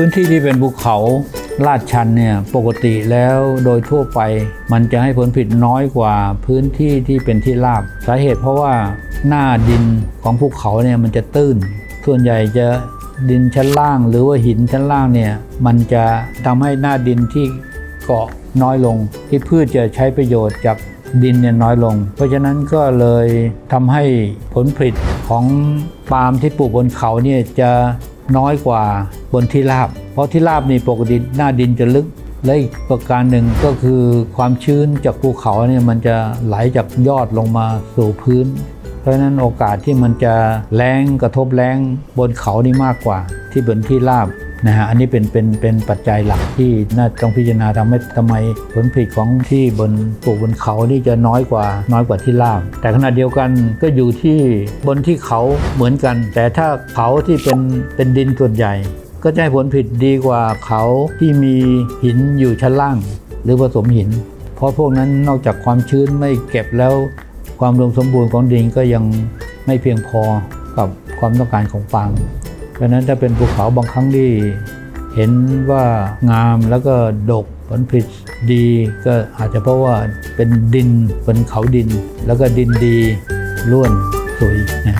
พื้นที่ที่เป็นภูเขาลาดชันเนี่ยปกติแล้วโดยทั่วไป มันจะให้ผลผลิตน้อยกว่าพื้นที่ที่เป็นที่ราบ สาเหตุเพราะว่าหน้าดินของภูเขาเนี่ยมันจะตื้น ส่วนใหญ่จะดินชั้นล่างหรือว่าหินชั้นล่างเนี่ยมันจะทำให้หน้าดินที่เกาะน้อยลง ที่พืชจะใช้ประโยชน์จากดินเนี่ยน้อยลง เพราะฉะนั้นก็เลยทำให้ผลผลิตของปาล์มที่ปลูกบนเขาเนี่ยจะน้อยกว่า บนที่ราบ เพราะที่ราบนี่ปกติหน้าดินจะลึก และอีกประการหนึ่งก็คือความชื้นจากภูเขาเนี่ยมันจะไหลจากยอดลงมาสู่พื้น เพราะฉะนั้นโอกาสที่มันจะแรงกระทบแรงบนเขานี่มากกว่า ที่บนที่ราบนะฮะอันนี้เป็นเป็นเป็นปัจจัยหลักที่น่าต้องพิจารณาทำให้ทำไมผลผลิตของที่บนปลูกบนเขานี่จะน้อยกว่าน้อยกว่าที่ราบแต่ขณะเดียวกันก็อยู่ที่บนที่เขาเหมือนกัน แต่ถ้าเขาที่เป็นเป็นดินส่วนใหญ่ ก็จะให้ผลผลิตดีกว่าเขาที่มีหินอยู่ชั้นล่าง หรือผสมหิน เพราะพวกนั้นนอกจากความชื้นไม่เก็บแล้ว ความรวมสมบูรณ์ของดินก็ยังไม่เพียงพอกับความต้องการของปาล์มเพราะนั้นถ้าเป็นภูเขาบางครั้งที่เห็นว่างามแล้วก็ดกผลผลิตดีก็อาจจะเพราะว่าเป็นดินเป็นเขาดิน แล้วก็ดินดีร่วนสวยนะ